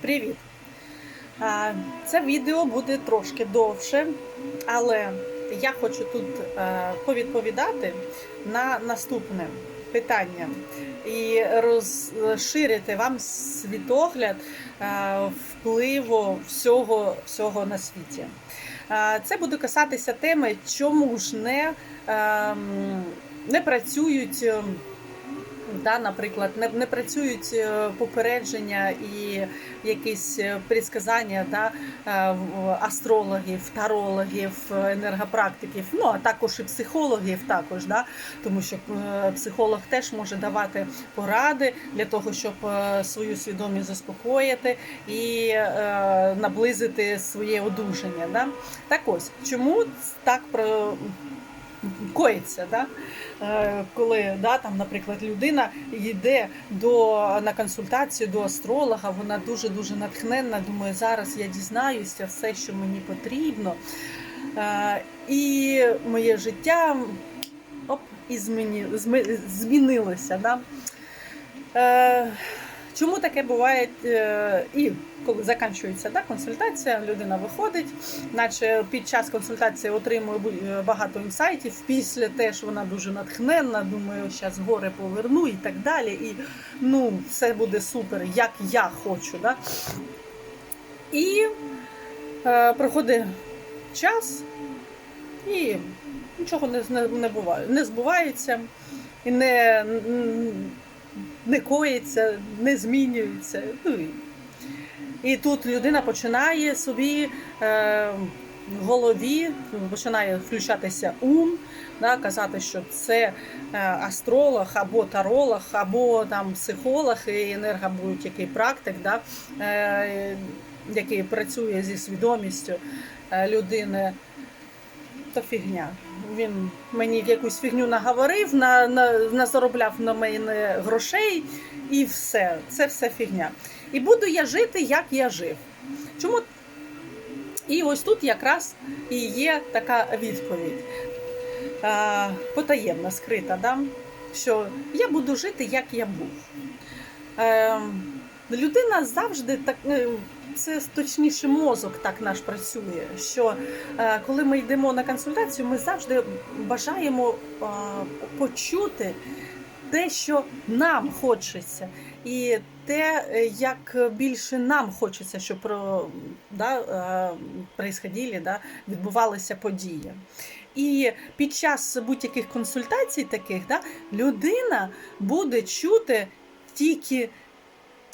Привіт! Це відео буде трошки довше, але я хочу тут е, повідповідати на наступне питання і розширити вам світогляд е, впливу всього, всього на світі. Це буде касатися теми, чому ж не, ем, не працюють. Да, наприклад, не, не працюють е, попередження і якісь е, предсказання да, е, астрологів, тарологів, енергопрактиків, ну а також і психологів, також, да, тому що психолог теж може давати поради для того, щоб свою свідомість заспокоїти і наблизити своє одужання. Да. Так ось, чому так про коїться, да? Е, коли да, там, наприклад, людина йде до, на консультацію до астролога, вона дуже-дуже натхненна, думає, зараз я дізнаюся все, що мені потрібно. Е, І моє життя оп, і змінилося. Да? Чому таке буває? е, І коли закінчується да, консультація, людина виходить, наче під час консультації отримує е, багато інсайтів. Після теж вона дуже натхненна, думаю, зараз гори поверну і так далі. І ну, все буде супер, як я хочу. Да? І е, проходить час, і нічого не, не, не буває. Не збувається і не, не коїться, не змінюється. Ну, і, тут людина починає собі е, в голові, починає включатися ум, да, казати, що це е, астролог або таролог, або там психолог і енерго будь-який практик, да, е, який працює зі свідомістю е, людини. То фігня. Він мені якусь фігню наговорив, на, на, назаробляв на мене грошей і все. Це все фігня. І буду я жити, як я жив. Чому? І ось тут якраз і є така відповідь. А, потаємна, скрита, да? що я буду жити, як я був. Е, людина завжди так. е, Це точніше мозок так наш працює. Що е, коли ми йдемо на консультацію, ми завжди бажаємо е, почути те, що нам хочеться, і те, е, як більше нам хочеться, щоб про да, е, да, відбувалися події. І під час будь-яких консультацій таких да, людина буде чути тільки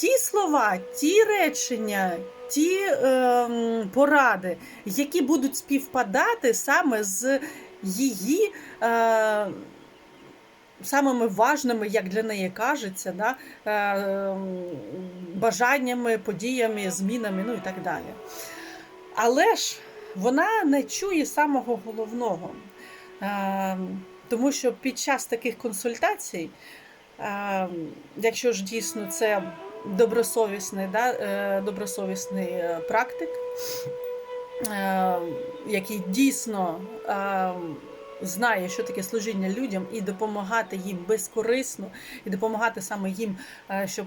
ті слова, ті речення, ті ем, поради, які будуть співпадати саме з її. Е, Самими важними, як для неї кажеться, да, е, бажаннями, подіями, змінами, ну і так далі. Але ж вона не чує самого головного. Е, Тому що під час таких консультацій, е, якщо ж дійсно це добросовісний, да, е, добросовісний е, практик, е, який дійсно знає, що таке служіння людям, і допомагати їм безкорисно, і допомагати саме їм, щоб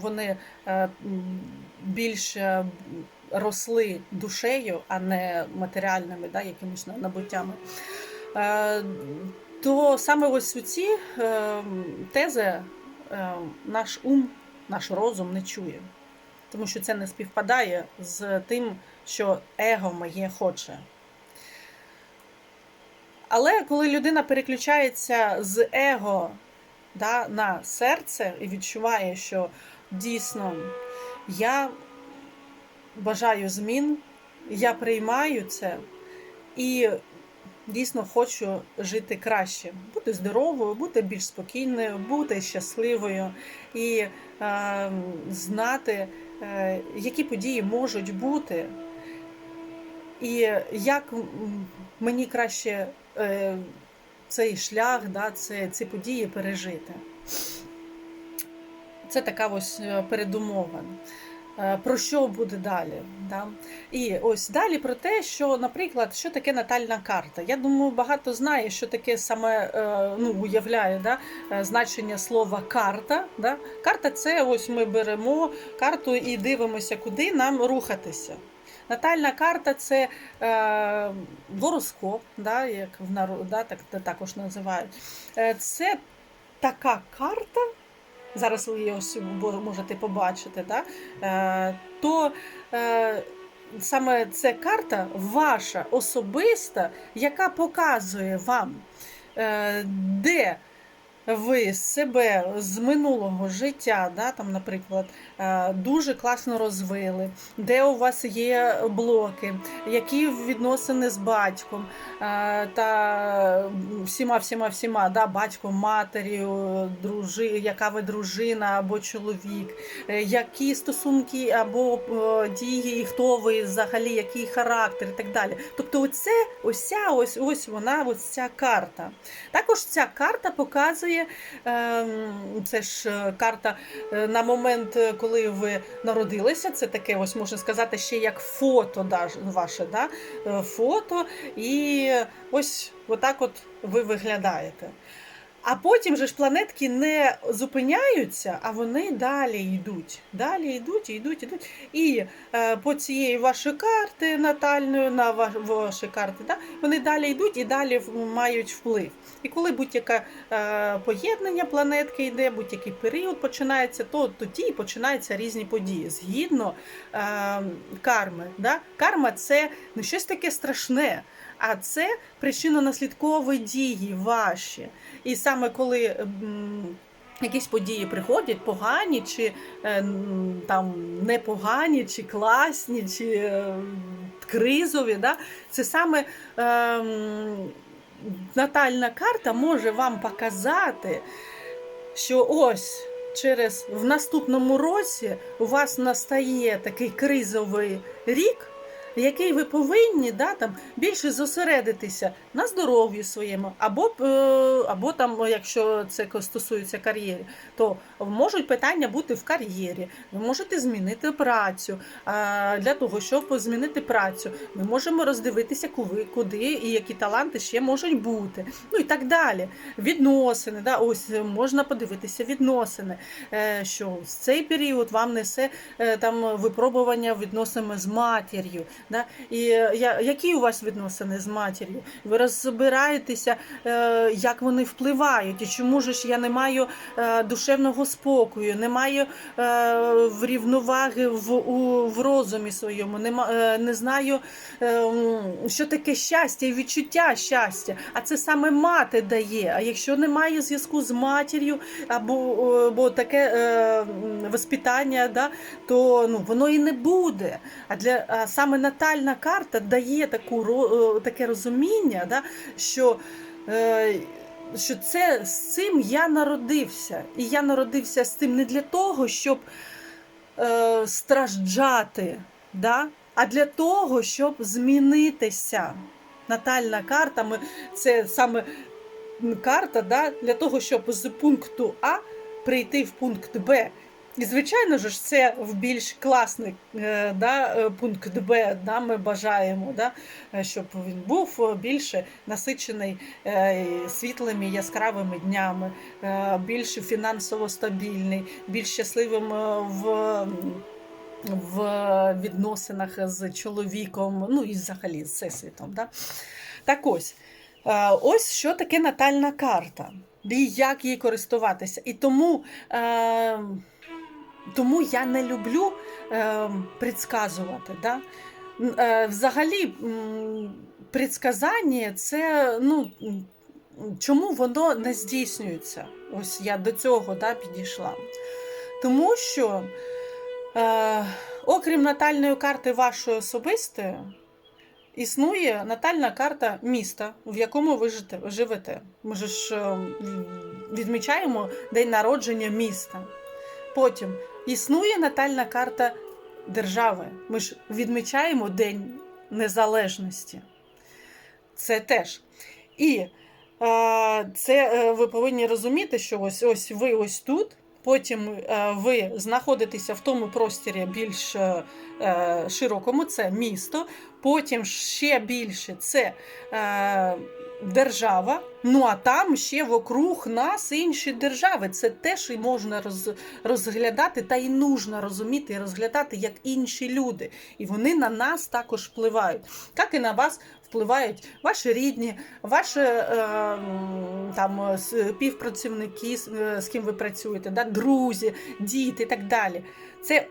вони м, більше росли душею, а не матеріальними, да, якимись набуттями. То саме ось у ці тези наш ум, наш розум не чує, тому що це не співпадає з тим, що его моє хоче. Але коли людина переключається з его да, на серце і відчуває, що дійсно я бажаю змін, я приймаю це і дійсно хочу жити краще, бути здоровою, бути більш спокійною, бути щасливою і е, знати, е, які події можуть бути, і як мені краще е, цей шлях, да, це, ці події пережити. Це така ось е, передумова. Е, про що буде далі. Да? І ось далі про те, що, наприклад, що таке натальна карта. Я думаю, багато знає, що таке саме е, ну, уявляє да, е, значення слова карта. Да? Карта це ось ми беремо карту і дивимося, куди нам рухатися. Натальна карта це е, гороскоп, да, як в народ, да, так також називають. Це така карта. Зараз ви ось можете побачити, да? е, то е, саме ця карта ваша особиста, яка показує вам, е, де ви себе з минулого життя, да, там, наприклад, е, дуже класно розвили, де у вас є блоки, які відносини з батьком е, та всіма, всіма, всіма, да, батьком, матір'ю, дружи, яка ви дружина або чоловік, е, які стосунки або дії, і хто ви взагалі, який характер і так далі. Тобто, оце, ось ось, ось вона, ось ця карта. Також ця карта показує, ем, це ж е, карта е, на момент, е, коли ви народилися. Це таке, ось можна сказати, ще як фото ваше, да? е, фото, і ось отак от ви виглядаєте. А потім же ж планетки не зупиняються, а вони далі йдуть. Далі йдуть, йдуть, йдуть. І е, по цієї вашої карти натальної, на ва- ваші карти, да, вони далі йдуть і далі мають вплив. І коли будь-яке е, поєднання планетки йде, будь-який період починається, то тоді починаються різні події згідно е, карми. Да? Карма це не щось таке страшне, а це причинно-наслідкові дії ваші. І саме коли якісь події приходять, погані, чи е, там непогані, чи класні, чи е, кризові, да? це саме е, натальна карта може вам показати, що ось. Через в наступному році у вас настає такий кризовий рік, який ви повинні да, там, більше зосередитися на здоров'ї своєму, або, е, або там, якщо це стосується кар'єри, то можуть питання бути в кар'єрі. Ви можете змінити працю. Для того, щоб змінити працю, ми можемо роздивитися, куди, і які таланти ще можуть бути. Ну і так далі. Відносини, да, ось можна подивитися відносини, е, що в цей період вам несе е, там випробування відносини з матір'ю. Да? І які у вас відносини з матір'ю? Ви розбираєтеся, е, як вони впливають, і чому ж я не маю е, душевного спокою, не маю е, рівноваги в, у, в розумі своєму, не, не знаю, що таке щастя і відчуття щастя. А це саме мати дає. А якщо немає зв'язку з матір'ю або, або таке воспитання, да, то ну, воно і не буде. А для а саме натальна карта дає таку таке розуміння, да, що. Е, що це з цим я народився. І я народився з цим не для того, щоб е, страждати, да? а для того, щоб змінитися. Натальна карта ми, це саме карта да, для того, щоб з пункту А прийти в пункт Б. І, звичайно ж, це в більш класний е, да, е, пункт Б да, ми бажаємо, да, е, щоб він був більше насичений світлими яскравими днями, більш фінансово стабільний, більш щасливим в, в відносинах з чоловіком, ну і взагалі з всесвітом. Да? Так ось, ось що таке натальна карта, і як її користуватися. І тому. Е, тому я не люблю е, предсказувати. Да? Е, взагалі, предсказання це ну, чому воно не здійснюється? Ось я до цього да, підійшла. Тому що, е, окрім натальної карти вашої особистої, існує натальна карта міста, в якому ви живете. Ми ж е, відмічаємо день народження міста. Потім існує натальна карта держави. Ми ж відмічаємо День Незалежності. Це теж. І це е, ви повинні розуміти, що ось ось ви ось тут потім е, ви знаходитеся в тому просторі більш е, широкому, це місто, потім ще більше це держава. Ну а там ще вокруг нас інші держави. Це теж і можна роз, розглядати, та й нужно розуміти і розглядати як інші люди. І вони на нас також впливають, як і на вас впливають ваші рідні, ваші е, там співпрацівники, е, з ким ви працюєте, да, друзі, діти і так далі. Це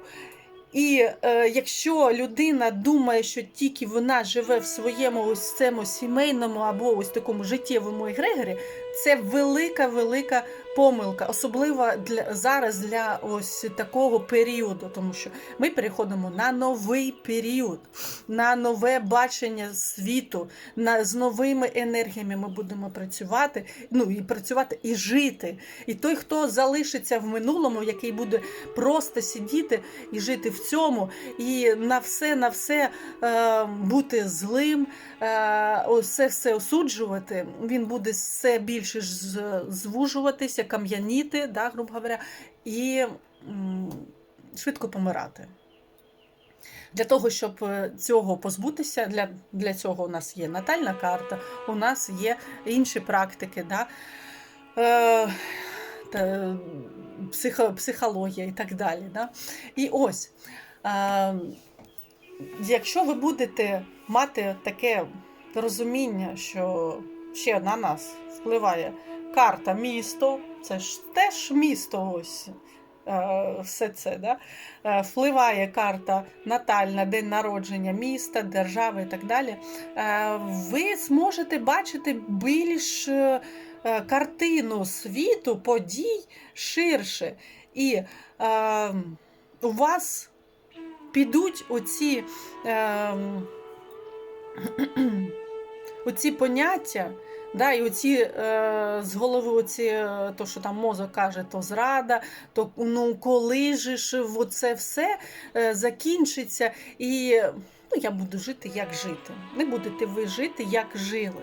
і е, якщо людина думає, що тільки вона живе в своєму ось цьому сімейному або ось такому життєвому егрегорі, це велика, велика помилка, особливо для зараз для ось такого періоду, тому що ми переходимо на новий період, на нове бачення світу, на з новими енергіями ми будемо працювати. Ну і працювати і жити. І той, хто залишиться в минулому, який буде просто сидіти і жити в цьому, і на все, на все е, бути злим, е, усе все осуджувати, він буде все більше ж звужуватися, кам'яніти, да, грубо говоря, і швидко помирати. Для того, щоб е, цього позбутися, для, для цього у нас є натальна карта, у нас є інші практики, да? е, та, психо, психологія і так далі. Да? І ось, е, якщо ви будете мати таке розуміння, що ще на нас впливає карта місто, це ж теж місто ось. е, Все це да? Е, впливає карта натальна, день народження міста, держави і так далі. Е, Ви зможете бачити більш картину світу, подій ширше. І у вас підуть оці, е, оці поняття. Да, і оці е, з голови, оці, е, то, що там мозок каже, то зрада, то ну коли же ж оце все е, закінчиться, і ну, я буду жити, як жити. Не будете ви жити, як жили.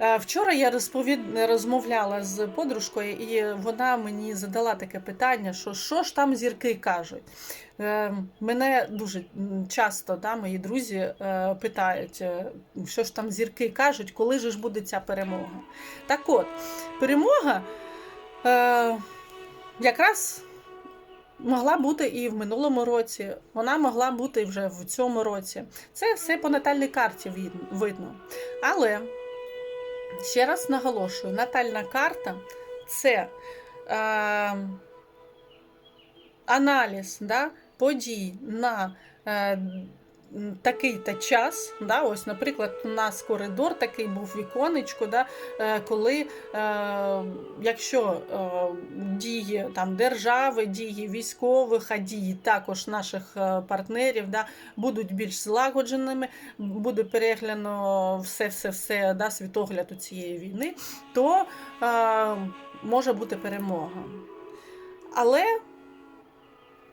Е, Вчора я розповід... розмовляла з подружкою, і вона мені задала таке питання, що що ж там зірки кажуть. Е, Мене дуже часто да, мої друзі е, питають, що ж там зірки кажуть, коли ж буде ця перемога. Так от, перемога якраз могла бути і в минулому році, вона могла бути вже в цьому році. Це все по натальній карті видно. Але. Ще раз наголошую, натальна карта це е, аналіз да, подій на е, такий-то час. Да, ось, наприклад, у нас коридор такий був віконечко, да, е, коли, е, якщо е, дії там, держави, дії військових, а дії також наших е, партнерів да, будуть більш злагодженими, буде перегляно все-все-все да, світогляд у цієї війни, то е, може бути перемога. Але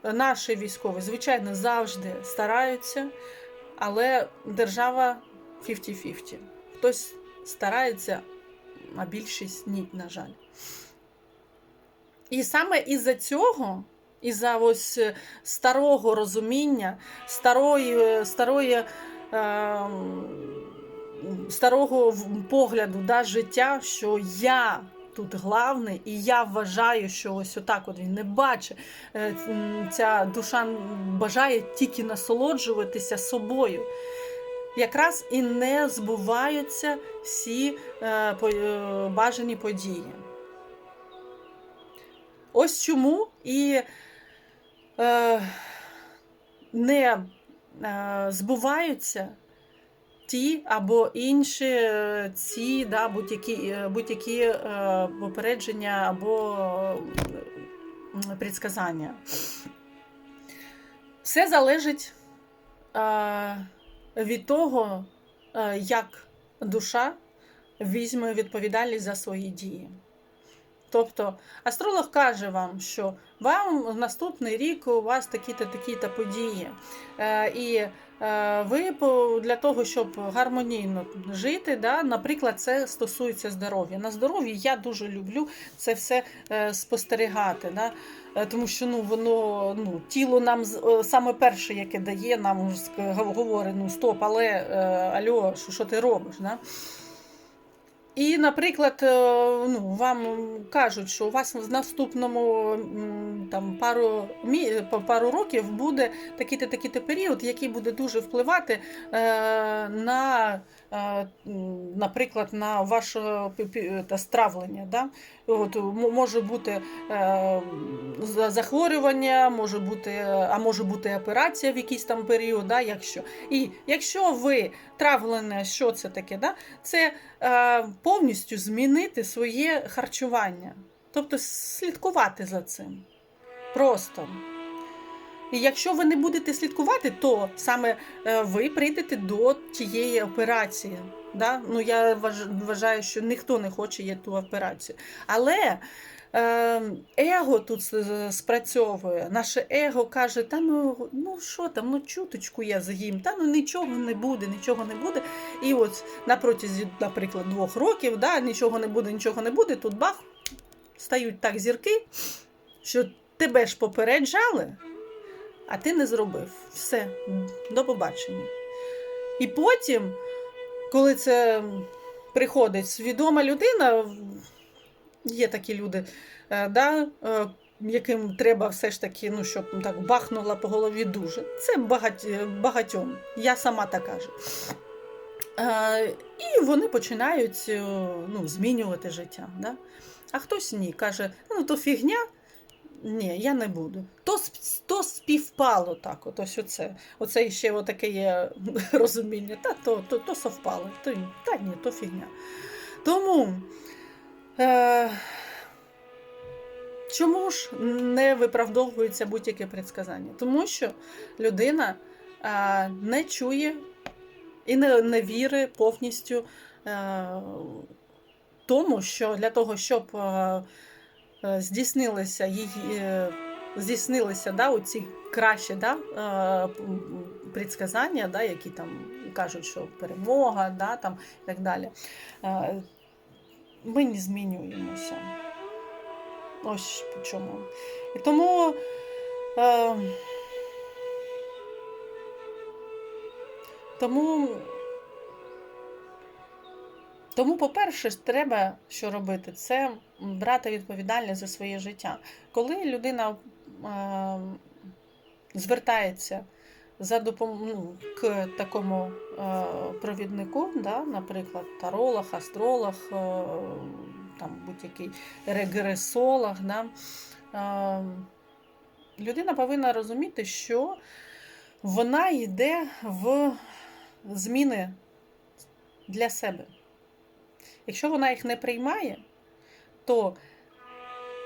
наші військові, звичайно, завжди стараються, але держава 50-50. Хтось старається, а більшість ні, на жаль. І саме із-за цього, із-за ось е, старого розуміння, старої, старої, е, старого погляду да, життя, що я тут главний, і я вважаю, що ось отак от він не бачить. Е, Ця душа бажає тільки насолоджуватися собою. Якраз і не збуваються всі е, е, бажані події. Ось чому і не збуваються ті або інші е, ці да, будь-які, е, будь-які е, попередження або предсказання. Все залежить від того, як душа візьме відповідальність за свої дії. Тобто астролог каже вам, що вам в наступний рік у вас такі-то такі-то події. Е, і е, ви для того, щоб гармонійно жити, да, наприклад, це стосується здоров'я. На здоров'ї я дуже люблю це все е, спостерігати. Да? Тому що ну, воно ну, тіло нам саме перше, яке дає, нам говорить, ну стоп, але альо, що ти робиш? Да? І, наприклад, е, ну, вам кажуть, що у вас в наступному там, пару, мі- пару років буде такий-то такий-то період, який буде дуже впливати е, на, наприклад, на ваше та, стравлення. Да? От, може бути е, захворювання, може бути, а може бути операція в якийсь там період, да, якщо. І якщо ви травлене, що це таке? Да? Це е, повністю змінити своє харчування. Тобто слідкувати за цим. Просто. І якщо ви не будете слідкувати, то саме е, ви прийдете до тієї операції. Да? Ну, я вваж- вважаю, що ніхто не хоче ту операцію. Але е, его тут спрацьовує. Наше его каже: та ну, ну що там, ну чуточку я з'їм, та ну нічого не буде, нічого не буде. І от на протязі, наприклад, двох років, да, нічого не буде, нічого не буде, тут бах, стають так зірки, що тебе ж попереджали, а ти не зробив. Все, до побачення. І потім, коли це приходить свідома людина, є такі люди, е, да, е, яким треба все ж таки, ну, щоб так бахнула по голові дуже. Це багать- багатьом. Я сама така ж. Е, І вони починають ну, змінювати життя. Да? А хтось ні, каже, ну то фігня. Ні, я не буду. То, то співпало так. От ось оце. Оце ще отаке є розуміння. Та то, то, то совпало. То, та ні, то фігня. Тому е, чому ж не виправдовується будь-яке предсказання? Тому що людина е, не чує і не, не вірить повністю е, тому, що для того, щоб е, здійснилися її. е, Здійснилися да, оці кращі да, е, предсказання, да, які там кажуть, що перемога, да, там, і так далі. Е, Ми не змінюємося. Ось чому. І тому. Е, тому, тому, по-перше, треба що робити, це брати відповідальність за своє життя. Коли людина е, звертається за допом... ну, к такому е, провіднику, да, наприклад, таролог, астролог, е, там будь-який регресолог, да, людина повинна розуміти, що вона йде в зміни для себе. Якщо вона їх не приймає, то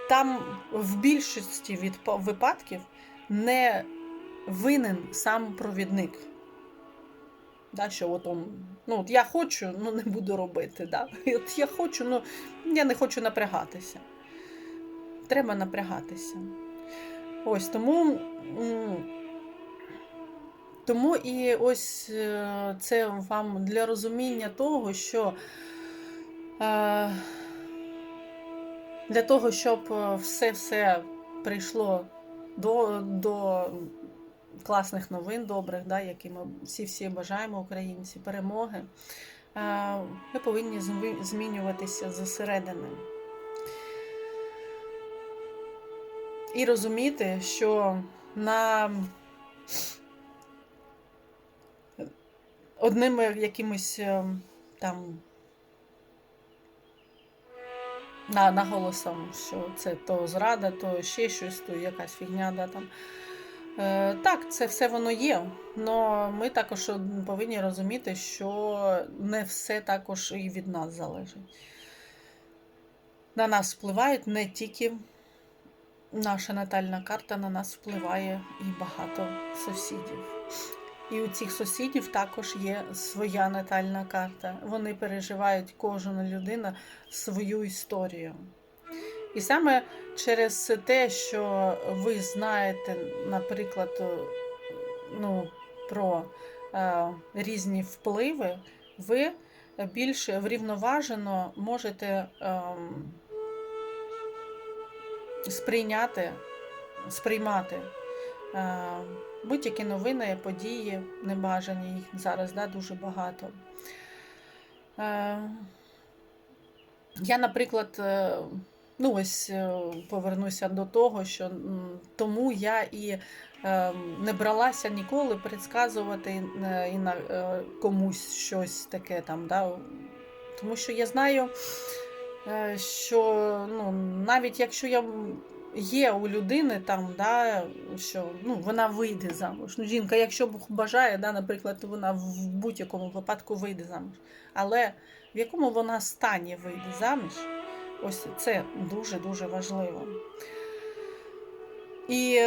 там в більшості від випадків не винен сам провідник. Да, що от он, ну, от я хочу, ну не буду робити. Да? От я хочу, ну я не хочу напрягатися. Треба напрягатися. Ось тому. тому і ось е, це вам для розуміння того, що для того, щоб все-все прийшло до, до класних новин, добрих, да, які ми всі-всі бажаємо українці, перемоги, е, ми повинні змінюватися зсередини. І розуміти, що на одними якимось е, там на, наголосом, що це то зрада, то ще щось, то якась фігня. Да, там. Е, так, це все воно є. але ми також повинні розуміти, що не все також і від нас залежить. На нас впливають не тільки наша натальна карта, на нас впливає і багато сусідів. І у цих сусідів також є своя натальна карта. Вони переживають кожна людина свою історію. І саме через те, що ви знаєте, наприклад, е, ну, про е, різні впливи, ви більш врівноважено можете ем, сприйняти, сприймати е, будь-які новини, події небажані, їх зараз да, дуже багато. Е, я, наприклад, е, ну ось е, повернуся до того, що тому я і не бралася ніколи предсказувати і на комусь щось таке там. Да? Тому що я знаю, що ну, навіть якщо я є у людини там, да, що ну, вона вийде замуж. Ну, жінка, якщо бажає, да, наприклад, вона в будь-якому випадку вийде замуж. Але в якому вона стані вийде заміж, ось це дуже-дуже важливо. І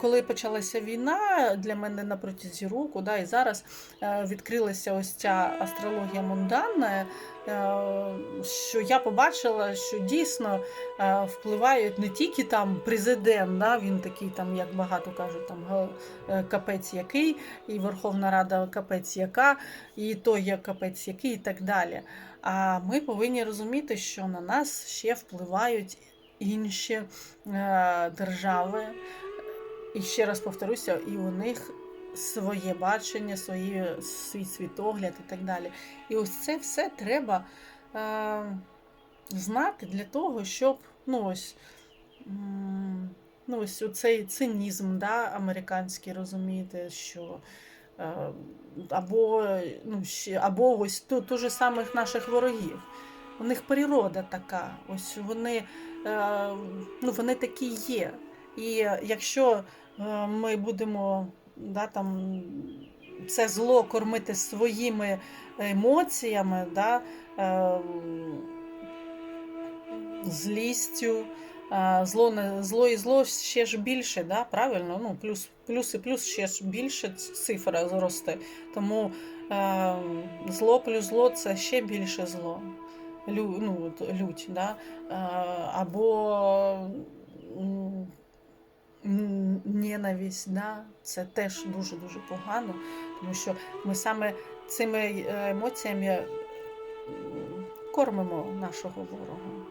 коли почалася війна, для мене на протязі року, да, і зараз е, відкрилася ось ця астрологія мунданна, е, що я побачила, що дійсно е, впливають не тільки там президент, да, він такий, там, як багато кажуть, там е, капець який, і Верховна Рада капець яка, і той є капець який, і так далі. А ми повинні розуміти, що на нас ще впливають інші е, держави. І ще раз повторюся, і у них своє бачення, свої, свій світогляд і так далі. І ось це все треба е, знати для того, щоб ну ось, ну ось цей цинізм да, американський розуміти, що е, або, ну, або ось ту, ту же самих наших ворогів. У них природа така, ось вони, е, ну, вони такі є. І якщо е, ми будемо да, там, це зло кормити своїми емоціями, да, е, злістю, е, зло, зло і зло ще ж більше, да, правильно? Ну, плюс, плюс і плюс ще ж більше цифра зросте. Тому зло плюс зло це ще більше зло. Лю, ну, лють, да? або ненависть, да? це теж дуже-дуже погано, тому що ми саме цими е, емоціями кормимо нашого ворога.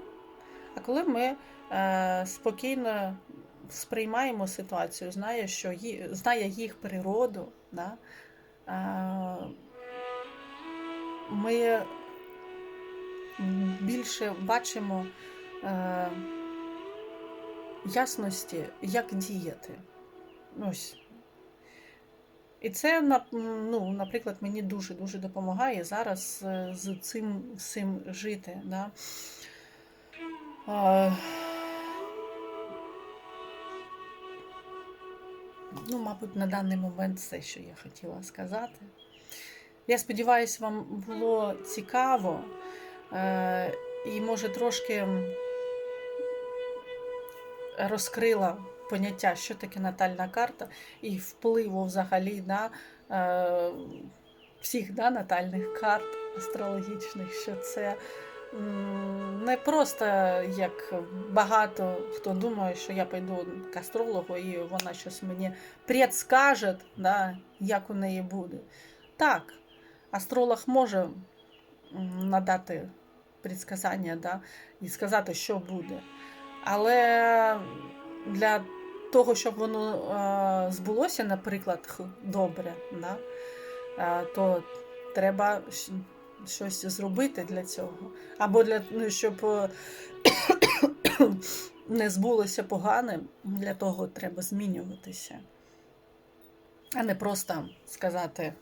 А коли ми е, спокійно сприймаємо ситуацію, знає, що ї, знає їх природу, да? е, ми більше бачимо е, ясності, як діяти. Ось. І це, ну, наприклад, мені дуже-дуже допомагає зараз е, з цим всім жити. Да? Ну, мабуть, на даний момент все, що я хотіла сказати. Я сподіваюся, вам було цікаво е, і, може, трошки розкрила поняття, що таке натальна карта, і впливу взагалі на е, всіх да, натальних карт астрологічних, що це не просто як багато хто думає, що я пойду к астрологу і вона щось мені предскаже, да, як у неї буде. Так, астролог може надати предсказання да, і сказати, що буде. Але для того, щоб воно е, збулося, наприклад, добре, да, е, то треба щось зробити для цього. Або для ну, щоб е, не збулося погане, для того треба змінюватися. А не просто сказати,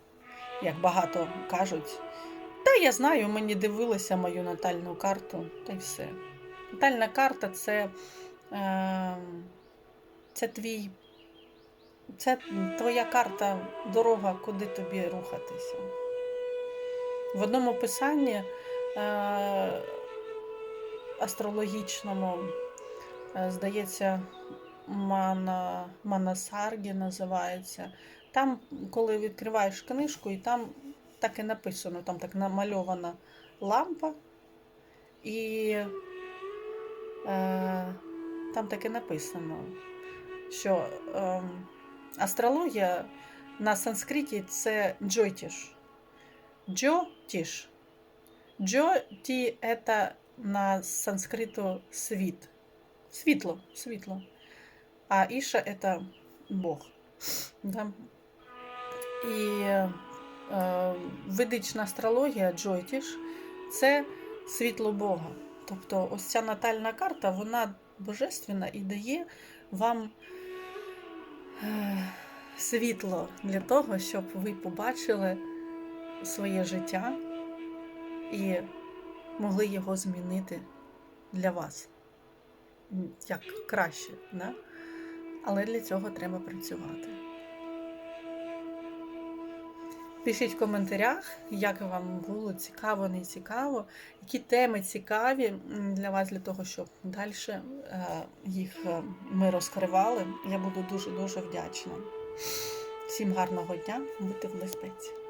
як багато кажуть, та я знаю, мені дивилися мою натальну карту, та й все. Натальна карта це, е, це твій, це твоя карта, дорога, куди тобі рухатися. В одному писанні е, астрологічному, е, здається, Мана, Манасаргі називається. Там, коли відкриваєш книжку, і там так і написано, там так намальована лампа, і там таке написано, що е, астрологія на санскриті це джотіш. Джотіш. Джоті це на санскриту світ. Світло, світло. А Іша це Бог. Да? І е, ведична астрологія Джойтіш це світло Бога. Тобто ось ця натальна карта, вона божественна і дає вам е, світло для того, щоб ви побачили своє життя і могли його змінити для вас як краще. Да? Але для цього треба працювати. Пишіть в коментарях, як вам було цікаво, не цікаво, які теми цікаві для вас, для того, щоб далі їх е, ми розкривали. Я буду дуже-дуже вдячна. Всім гарного дня, будьте в безпеці.